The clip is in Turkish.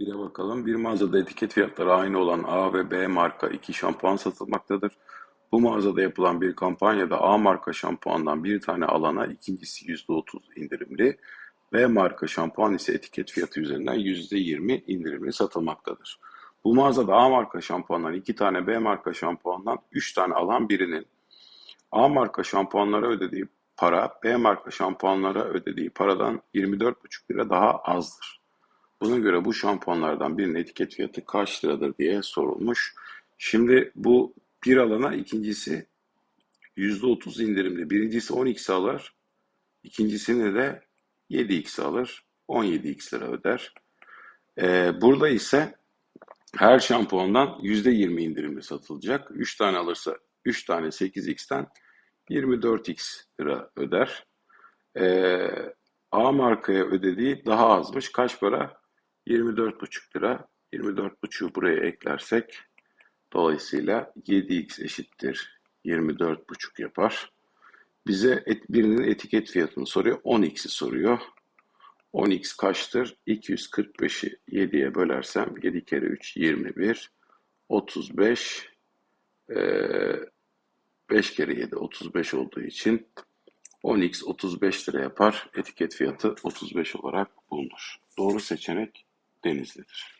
Bir de bakalım. Bir mağazada etiket fiyatları aynı olan A ve B marka iki şampuan satılmaktadır. Bu mağazada yapılan bir kampanyada A marka şampuandan bir tane alana ikincisi %30 indirimli. B marka şampuan ise etiket fiyatı üzerinden %20 indirimli satılmaktadır. Bu mağazada A marka şampuandan iki tane B marka şampuandan üç tane alan birinin A marka şampuanlara ödediği para B marka şampuanlara ödediği paradan 24,5 lira daha azdır. Buna göre bu şampuanlardan birinin etiket fiyatı kaç liradır diye sorulmuş. Şimdi bu bir alana ikincisi %30 indirimli. Birincisi 10x alır. ikincisini de 7x alır. 17x lira öder. Ee, burada ise her şampuandan %20 indirimli satılacak. 3 tane alırsa 3 tane 8x'ten 24x lira öder. Ee, A markaya ödediği daha azmış. Kaç para? 24,5 lira. 24,5'u buraya eklersek dolayısıyla 7x eşittir 24,5 yapar. Bize et, birinin etiket fiyatını soruyor. 10x'i soruyor. 10x kaçtır? 245'i 7'ye bölersem 7 kere 3 21 35 eee 5 kere 7 35 olduğu için 10x 35 lira yapar. Etiket fiyatı 35 olarak bulunur. Doğru seçenek Denizli'dir.